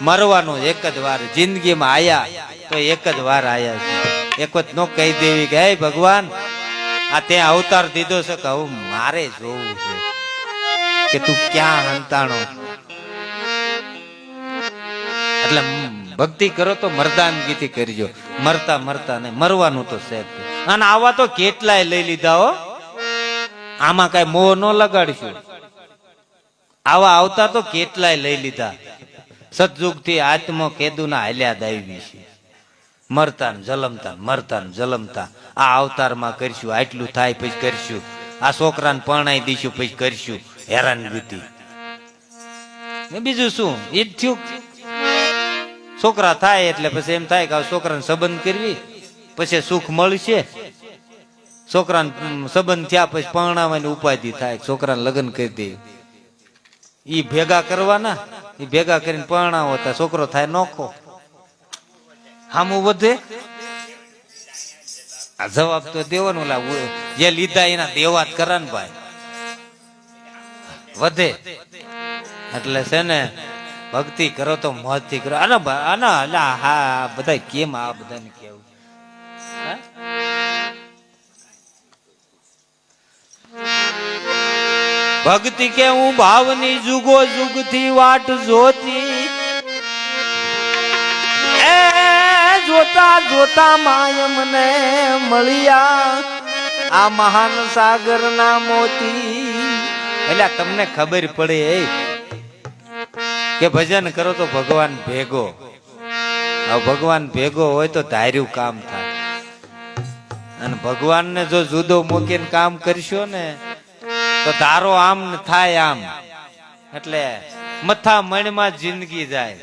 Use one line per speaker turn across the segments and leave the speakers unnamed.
મરવાનું એક જ વાર. જિંદગીમાં આયા તો એક જ વાર આયા છે. એક વખત નો કહી દેવી કે, હે ભગવાન, આ તે અવતાર દીધો છે કે હવે મારે જોવું છે કે તું ક્યાં હંતાણો એટલે ભક્તિ કરો તો મરદાનગીથી કરજો. મરતા મરતા ને મરવાનું તો છે અને આવા તો કેટલાય લઈ લીધા હો. આમાં કઈ મોહ ન લગાડશું. આવા આવતા તો કેટલાય લઈ લીધા. સતયુગથી આત્મ કેદુના હાલ્યા દાવી છે. મરતા જલમતા મરતા જલમતા. આ અવતારમાં કરશું, આટલું થાય પછી કરશું. આ છોકરાને પરણાઈ દઈશું પછી કરશું. હેરાન ને બીજું શું? એ જ થયું. છોકરા થાય એટલે પછી એમ થાય કે છોકરાને સંબંધ કરવી, પછી સુખ મળશે. છોકરાને સંબંધ થયા પછી પરણાવવાની ઉપાધિ થાય છોકરાને લગ્ન કરી દે. ઈ ભેગા કરવાના. ઈ ભેગા કરીને પરણાવો તો છોકરો થાય નોખો. હામું વધે આ જવાબ તો દેવાનો લા જે લીધા એના દેવા જ કરે ને ભાઈ. વધે. એટલે છે ને, ભક્તિ કરો તો મોજથી કરો. અને આના હા બધા કેમ આ બધાને કેવું? ભક્તિ કે હું ભાવની જુગો જુગથી વાટ જોતી. એ જોતા જોતા માયમ ને મળ્યા. આ મહાન સાગર ના મોતી. એટલે તમને ખબર પડે એ કે ભજન કરો તો ભગવાન ભેગો. ભગવાન ભેગો હોય તો ધાર્યું કામ થાય. અને ભગવાનને જો જુદો મૂકીને કામ કરશો ને તો ધારો આમ થાય આમ. એટલે મથા મણમાં જિંદગી જાય.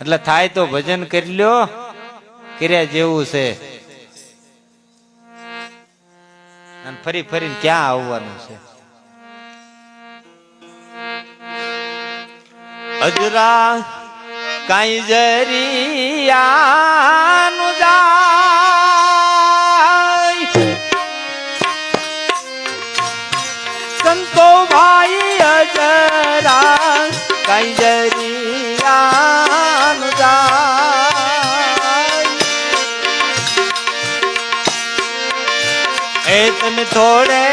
એટલે થાય તો ભજન કરી લ્યો. કર્યા જેવું છે. અને ફરી ફરીને ક્યાં આવવાનું છે? અજરા કાઈ જરિયાનું જાય એ તને થોડે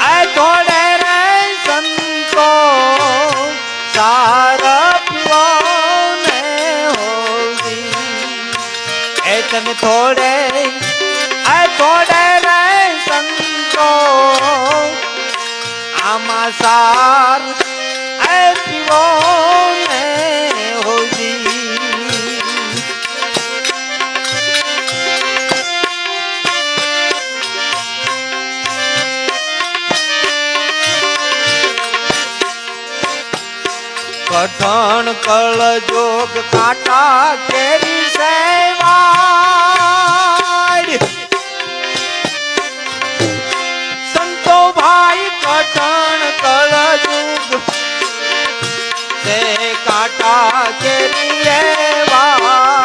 આ થોડે રે સંતો. સારા પીવાને હોવી. એ તને થોડે આ થોડે રે સંતો. આમાં સાર, એ પીવાને કઠણ કળ જોગ કાંટા કેરી સેવાડ સંતો ભાઈ કઠણ કળ જોગ તે કાંટા કેરી એવાડ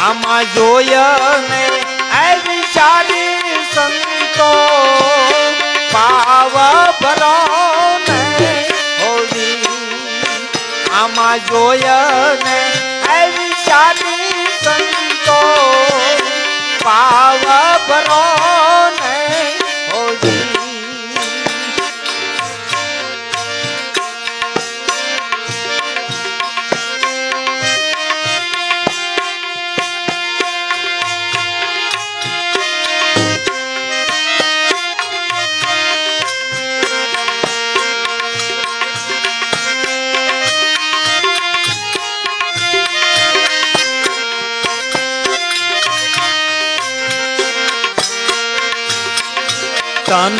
આમાં જોય તન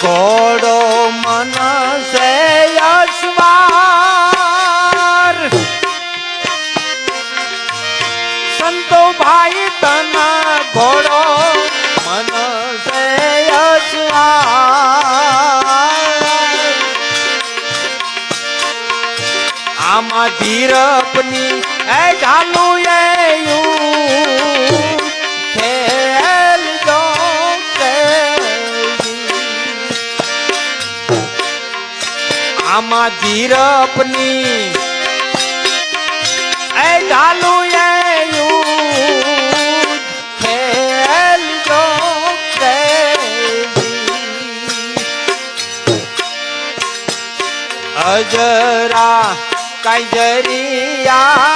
ઘોડો મન સે અશ્વાર સંતો ભાઈ તન ઘોડો મન સે અશ્વાર આમાં ધીરપની એ ઢાલુ એ યુ આમાં ધીરપની એ ઢાલુ. અજરા કઈ જરિયાનું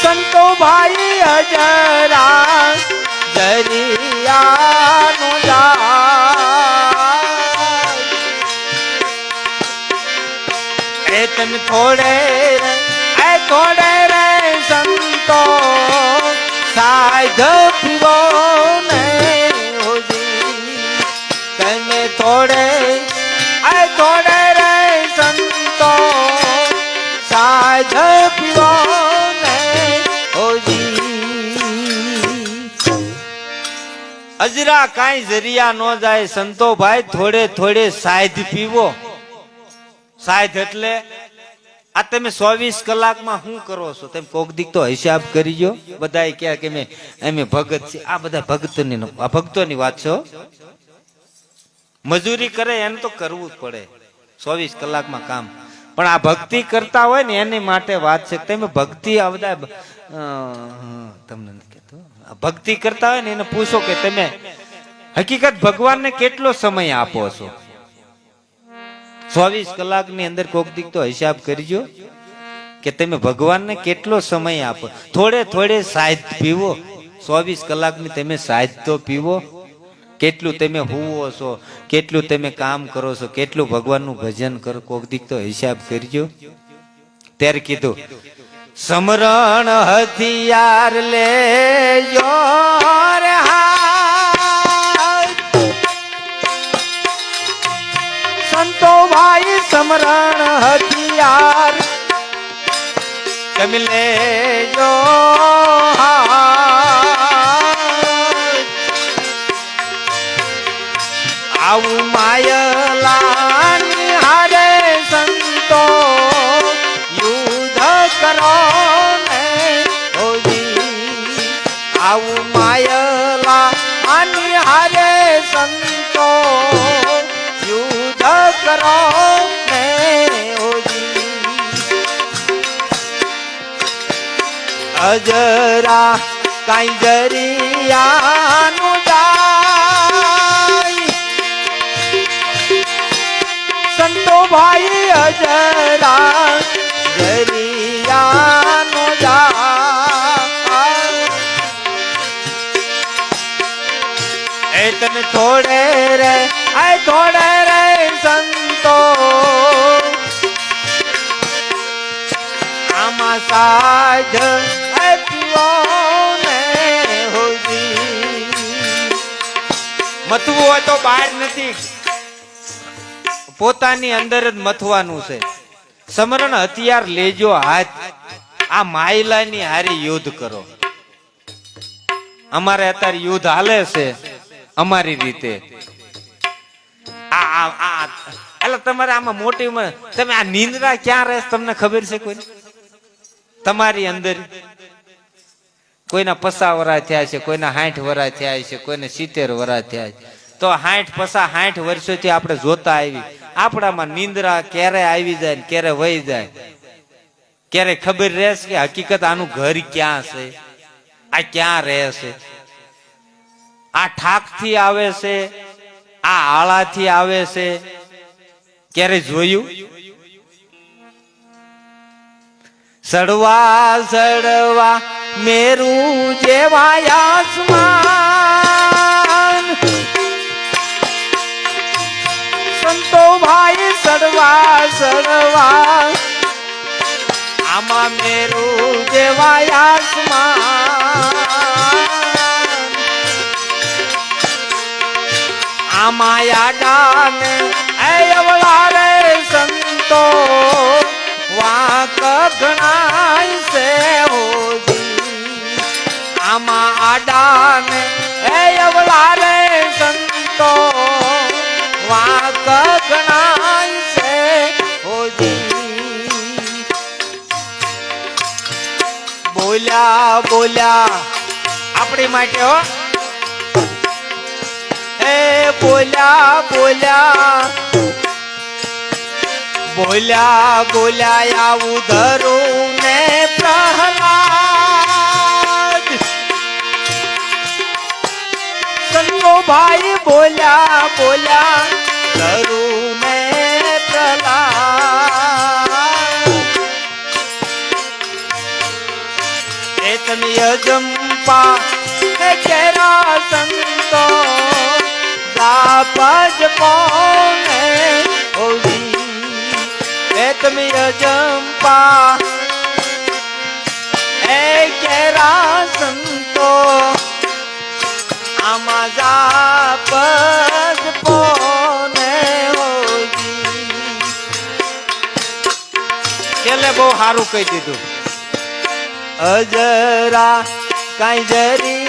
સંતો ભાઈ અજરા થોડે રે, એ થોડે રે સંતો સાધ પીવો ને તમે થોડે એ થોડે રે સંતો સાધ પીવો ને હોજી. અજરા કાંઈ જરિયા ન જાય, સંતો ભાઈ, થોડે થોડે સાધ પીવો. સાહેબ એટલે આ તમે ચોવીસ કલાકમાં શું કરો છો? તમે કોક દીક તો હિસાબ કરી કરીજો બધા ક્યાં કે મેં અમે ભગત છે. આ બધા ભક્તોની ન- આ ભક્તોની વાત છો મજૂરી કરે એને તો કરવું જ પડે. ચોવીસ કલાકમાં કામ. પણ આ ભક્તિ કરતા હોય ને એની માટે વાત છે તમે ભક્તિ આ બધા તમને નથી કહેતો. આ ભક્તિ કરતા હોય ને એને પૂછો કે તમે હકીકત ભગવાનને કેટલો સમય આપો છો? ચોવીસ કલાકની અંદર કોક દીક તો હિસાબ કરજો કે તમે ભગવાનને કેટલો સમય આપો. થોડે થોડે સાહિત પીવો. ચોવીસ કલાકની તમે સાહિત તો પીવો. કેટલું તમે હુવો છો, કેટલું તમે કામ કરો છો, કેટલું ભગવાનનું ભજન કરો, કોક દીક તો હિસાબ કરજો. ત્યારે કીધું, સમરણ હથિયાર લેજો રે સમરણ હથિયાર કમલે જો. આવું માયલાની હારે સંતો યુદ્ધ કરો ને આવું માયલા આની હારે સંતો યુદ્ધ કરો અજરા કાંઈ જરિયાનું જાય. સંતો ભાઈ અજરા જરિયાનું જાય. એ તને થોડે રે આય થોડે રે સંતો. આમાં સાજ મથવું હોય તો બહાર નથી. પોતાની અંદર જ મથવાનું છે. સમરણ હથિયાર લેજો હાથ. આ માયલાની હારી યુદ્ધ કરો. અમારે અત્યારે યુદ્ધ હાલે છે અમારી રીતે. આ આ એટલે તમારે આમાં મોટી તમે આ નિંદ્રા ક્યાં રહે તમને ખબર છે કોઈ તમારી અંદર. કોઈના પસા વરા થયા છે, કોઈના હાઠ વરા થયા છે, કોઈને સિત્તેર વરા થયા છે. તો હાઠ પસા હાઠ વર્ષોથી આપણે જોતા આવી. આપણામાં નિંદ્રા ક્યારે આવી જાય ને ક્યારે વહી જાય? ક્યારે ખબર રહેશે કે હકીકત આનું ઘર ક્યાં છે? આ ક્યાં રહેશે આ ઠાકથી આવે છે? આ આળાથી આવે છે? ક્યારે જોયું? સડવા સડવા મેરું જેવા આસમાન. સંતો ભાઈ સડવા સડવા. આમાં મેરું જેવા આસમાન. આમાં યાડાને એ અવળા રે સંતો. વાંક છે હોજી આમાં આડાન, હે અવળા રે સંતો, વાંક ગણાય છે હોજી. બોલ્યા બોલ્યા, આપણી માટે હો. એ બોલ્યા બોલ્યા બોલ્યા બોલ્યા આવું ધરું સંતો ભાઈ બોલ્યા બોલ્યા કરું પ્રહલાદ. ચેતનીય જંપા કેરા સંતો દાપજ પોને એ તમે અજંપા એ કેરા સંતો સારું કહી દીધું. અજરા કઈ જરિયાનો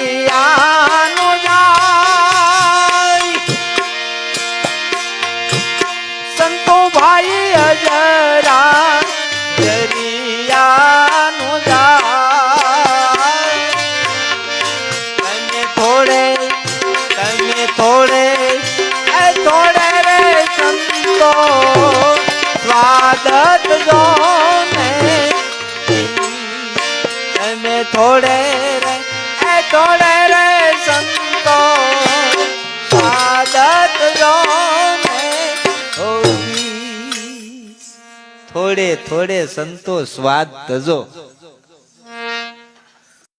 થોડે સંતો સ્વાદ તજો